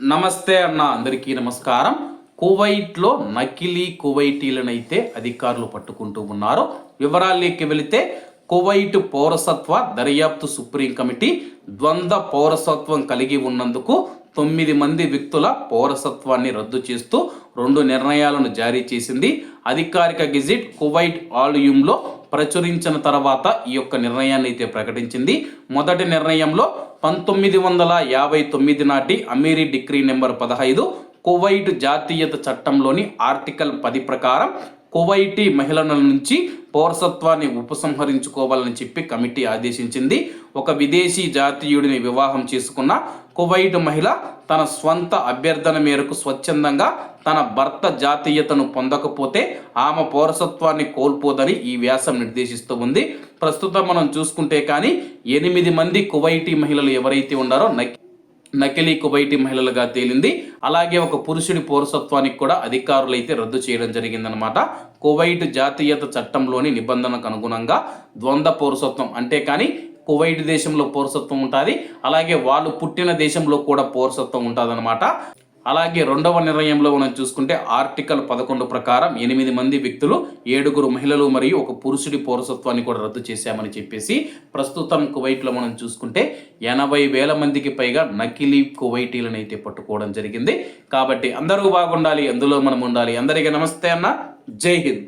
నమస్తే అన్న అందరికీ నమస్కారం. కువైట్లో నకిలీ కువైటీలనైతే అధికారులు పట్టుకుంటూ ఉన్నారు. వివరాల్లోకి వెళితే కువైట్ పౌరసత్వ దర్యాప్తు సుప్రీం కమిటీ ద్వంద్వ పౌరసత్వం కలిగి ఉన్నందుకు తొమ్మిది మంది వ్యక్తుల పౌరసత్వాన్ని రద్దు చేస్తూ రెండు నిర్ణయాలను జారీ చేసింది. అధికారిక గెజిట్ కువైట్ ఆలయంలో ప్రచురించిన తర్వాత ఈ యొక్క నిర్ణయాన్ని అయితే ప్రకటించింది. మొదటి నిర్ణయంలో పంతొమ్మిది వందల యాభై తొమ్మిది నాటి అమీరీ డిగ్రీ నెంబర్ పదహైదు కువైట్ జాతీయత చట్టంలోని ఆర్టికల్ పది ప్రకారం కువైటీ మహిళల నుంచి పౌరసత్వాన్ని ఉపసంహరించుకోవాలని చెప్పి కమిటీ ఆదేశించింది. ఒక విదేశీ జాతీయుడిని వివాహం చేసుకున్న కువైట్ మహిళ తన స్వంత అభ్యర్థన మేరకు స్వచ్ఛందంగా తన భర్త జాతీయతను పొందకపోతే ఆమె పౌరసత్వాన్ని కోల్పోదని ఈ వ్యాసం నిర్దేశిస్తూ ఉంది. ప్రస్తుతం మనం చూసుకుంటే కానీ ఎనిమిది మంది కువైటీ మహిళలు ఎవరైతే ఉన్నారో నక్కి నకిలీ కువైటి మహిళలుగా తేలింది. అలాగే ఒక పురుషుడి పౌరసత్వానికి కూడా అధికారులు అయితే రద్దు చేయడం జరిగిందనమాట కువైట్ జాతీయత చట్టంలోని నిబంధనకు అనుగుణంగా ద్వంద్వ పౌరసత్వం అంటే కానీ కువైట్ దేశంలో పౌరసత్వం ఉంటుంది. అలాగే వాళ్ళు పుట్టిన దేశంలో కూడా పౌరసత్వం ఉంటుందన్నమాట. అలాగే రెండవ నిర్ణయంలో మనం చూసుకుంటే ఆర్టికల్ పదకొండు ప్రకారం ఎనిమిది మంది వ్యక్తులు ఏడుగురు మహిళలు మరియు ఒక పురుషుడి పౌరసత్వాన్ని కూడా రద్దు చేశామని చెప్పేసి ప్రస్తుతం కువైట్లో మనం చూసుకుంటే ఎనభై వేల మందికి పైగా నకిలీ కువైటీలను అయితే పట్టుకోవడం జరిగింది. కాబట్టి అందరూ బాగుండాలి అందులో మనం ఉండాలి. అందరికీ నమస్తే అన్న. జై హింద్.